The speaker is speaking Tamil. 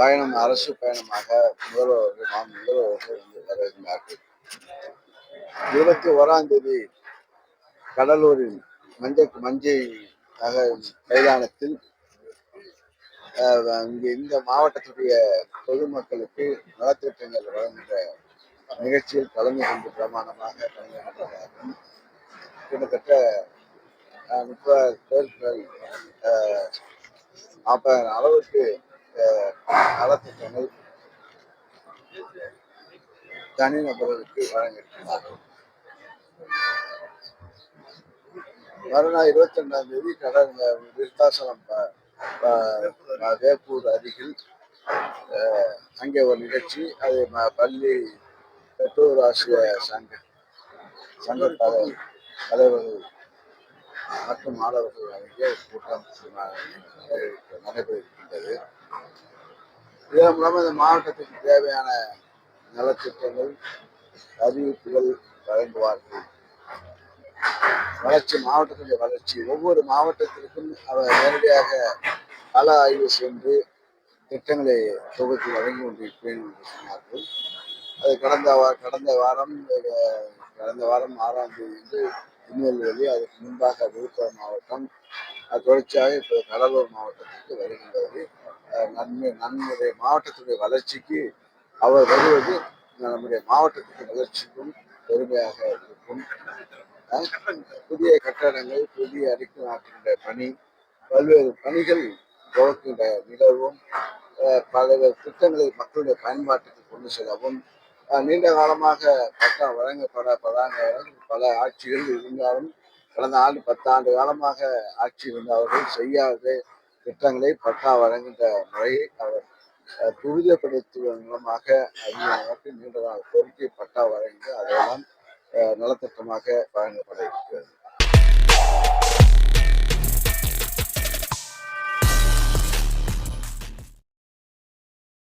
பயணம் அரசு பயணமாக முதல்வர்கள் மாநில முதல்வர்கள் வந்து வரவேற்கிறார்கள் இருபத்தி ஓராம் தேதி கடலூரில் மஞ்சள் மஞ்சை நக மைதானத்தில் இங்கே இந்த மாவட்டத்துடைய பொதுமக்களுக்கு நலத்திட்டங்கள் வழங்குகிற நிகழ்ச்சியில் கலந்து கொண்டு பிரமாணமாக கலந்து கொண்டதாகவும் கிட்டத்தட்ட முப்பது பேர்கள் நாற்பதாயிரம் அளவுக்கு அஹ், நலத்திட்டங்கள் தனிநபர்களுக்கு வழங்கியிருக்கிறார்கள். மறுநாள் இருபத்தி ரெண்டாம் தேதி கடல் விருத்தாசலம் வேப்பூர் அருகில் அங்கே ஒரு நிகழ்ச்சி. அது பள்ளி பெற்றோர் ஆசிரியர் சங்க சங்க தலைவர் தலைவர்கள் மற்றும் மாணவர்கள் அங்கே கூட்டம் நடைபெறுகின்றது. இதன் மூலம் இந்த மாவட்டத்துக்கு தேவையான நலத்திட்டங்கள் அறிவிப்புகள் வழங்குவார்கள். வளர்ச்சி மாவட்டத்துடைய வளர்ச்சி. ஒவ்வொரு மாவட்டத்திற்கும் அவர் நேரடியாக கள ஆய்வு சென்று திட்டங்களை தொகுத்து வழங்கி கொண்டிருப்பேன் என்று சொன்னார்கள். அது கடந்த வா- கடந்த வாரம் கடந்த வாரம் ஆறாம் தேதி வந்து திருநெல்வேலி அதுக்கு முன்பாக விழுப்புரம் மாவட்டம் அது தொடர்ச்சியாக இப்போ கடலூர் மாவட்டத்திற்கு வருகின்றது. நன்மை நம்முடைய மாவட்டத்துடைய வளர்ச்சிக்கு அவர் வருவது நம்முடைய மாவட்டத்துக்கு வளர்ச்சிக்கும் பெருமையாக இருக்கும். புதிய கட்டடங்கள் புதிய அடிக்கல் நாட்டுகின்ற பணி பல்வேறு பணிகள் துவக்கின்ற நிகழ்வும் அஹ், பல்வேறு திட்டங்களை மக்களுடைய பயன்பாட்டுக்கு கொண்டு செல்லவும் நீண்ட காலமாக பட்டா வழங்கப்படப்படாத பல ஆட்சிகள் இருந்தாலும் கடந்த ஆண்டு பத்தாண்டு காலமாக ஆட்சி இருந்தவர்கள் அவர்கள் திட்டங்களை பட்டா வழங்குகின்ற முறையை அவர் துரிதப்படுத்துவதன் மூலமாக அதிகமாக நீண்ட நாள் கோரிக்கை பட்டா வழங்கி அதெல்லாம் அஹ், நலத்திட்டமாக வழங்கப்பட இருக்கிறது.